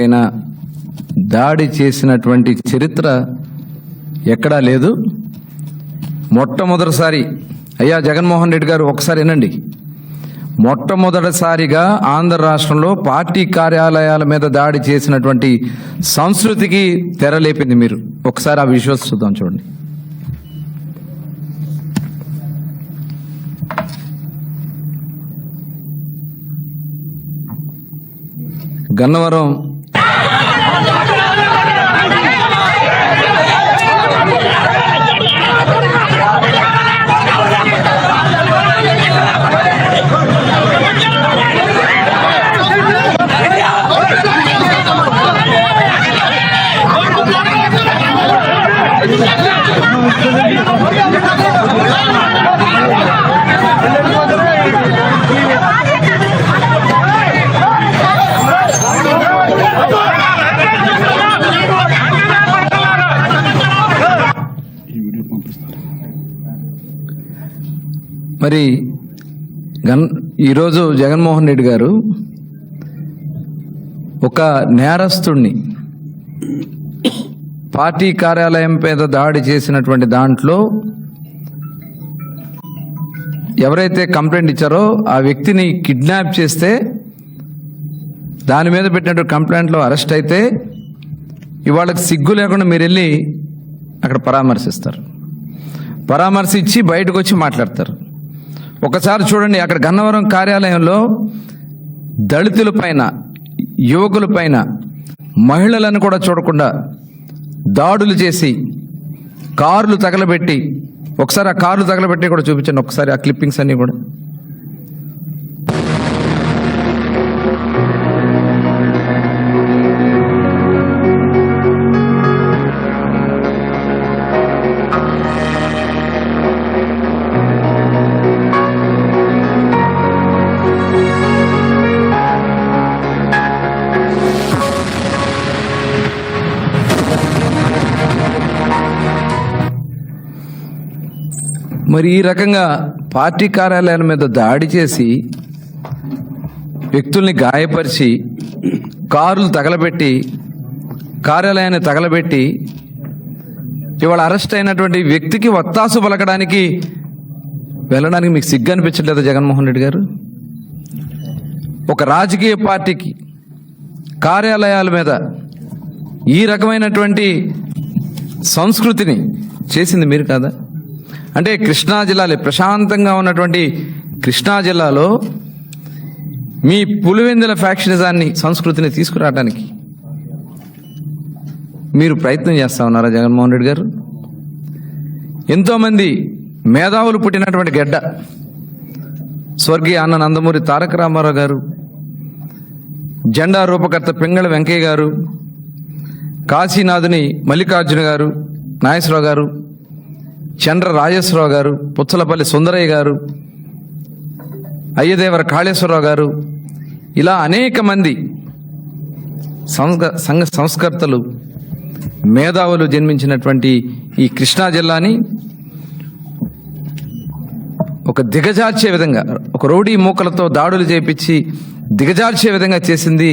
పైన దాడి చేసినటువంటి చరిత్ర ఎక్కడా లేదు. మొట్టమొదటిసారి అయ్యా జగన్మోహన్ రెడ్డి గారు ఒకసారి వినండి. మొట్టమొదటిసారిగా ఆంధ్ర రాష్ట్రంలో పార్టీ కార్యాలయాల మీద దాడి చేసినటువంటి సంస్కృతికి తెరలేపింది మీరు. ఒకసారి ఆ విశ్వాస చూద్దాం చూడండి. గన్నవరం మరి గన్ ఈరోజు జగన్మోహన్ రెడ్డి గారు ఒక నేరస్తుణ్ణి పార్టీ కార్యాలయం మీద దాడి చేసినటువంటి దాంట్లో ఎవరైతే కంప్లైంట్ ఇచ్చారో ఆ వ్యక్తిని కిడ్నాప్ చేస్తే దాని మీద పెట్టినటువంటి కంప్లైంట్లో అరెస్ట్ అయితే ఇవాళకి సిగ్గు లేకుండా మీరు వెళ్ళి అక్కడ పరామర్శిస్తారు. పరామర్శించి బయటకు వచ్చి మాట్లాడతారు. ఒకసారి చూడండి అక్కడ గన్నవరం కార్యాలయంలో దళితుల పైన యువకుల పైన మహిళలను కూడా చూడకుండా దాడులు చేసి కార్లు తగలబెట్టి ఒకసారి ఆ కార్లు తగలబెట్టి కూడా చూపించండి ఒకసారి ఆ క్లిప్పింగ్స్ అన్నీ కూడా. మరి ఈ రకంగా పార్టీ కార్యాలయాల మీద దాడి చేసి వ్యక్తుల్ని గాయపరిచి కారులు తగలబెట్టి కార్యాలయాన్ని తగలబెట్టి ఇవాళ అరెస్ట్ అయినటువంటి వ్యక్తికి వత్తాసు పలకడానికి వెళ్ళడానికి మీకు సిగ్గు అనిపించట్లేదా జగన్మోహన్ రెడ్డి గారు? ఒక రాజకీయ పార్టీకి కార్యాలయాల మీద ఈ రకమైనటువంటి సంస్కృతిని చేసింది మీరు కాదా? అంటే కృష్ణా జిల్లాలో ప్రశాంతంగా ఉన్నటువంటి కృష్ణా జిల్లాలో మీ పులివెందుల ఫ్యాక్షనిజాన్ని సంస్కృతిని తీసుకురావడానికి మీరు ప్రయత్నం చేస్తా ఉన్నారా జగన్మోహన్ రెడ్డి గారు? ఎంతోమంది మేధావులు పుట్టినటువంటి గడ్డ స్వర్గీయ అన్న నందమూరి తారక రామారావు గారు జెండా రూపకర్త పింగళ వెంకయ్య గారు కాశీనాథుని మల్లికార్జున గారు నాగేశ్వరరావు గారు చంద్ర రాజేశ్వరరావు గారు పుచ్చలపల్లి సుందరయ్య గారు అయ్యదేవర కాళేశ్వరరావు గారు ఇలా అనేక మంది సంఘ సంఘ సంస్కర్తలు మేధావులు జన్మించినటువంటి ఈ కృష్ణా జిల్లాని ఒక దిగజార్చే విధంగా ఒక రౌడీ మూకలతో దాడులు చేపించి దిగజార్చే విధంగా చేసింది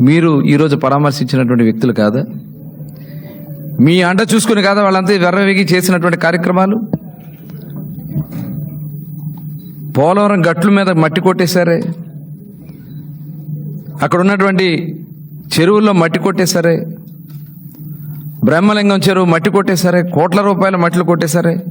మీరు ఈరోజు పరామర్శించినటువంటి వ్యక్తులు కాదా? మీ అండ చూసుకుని కాదా వాళ్ళంతా వెర్రవేగి చేసినటువంటి కార్యక్రమాలు? పోలవరం గట్ల మీద మట్టి కొట్టేశారే. అక్కడ ఉన్నటువంటి చెరువుల్లో మట్టి కొట్టేశారే. బ్రహ్మలింగం చెరువు మట్టి కొట్టేశారే. కోట్ల రూపాయల మట్టిలు కొట్టేశారే.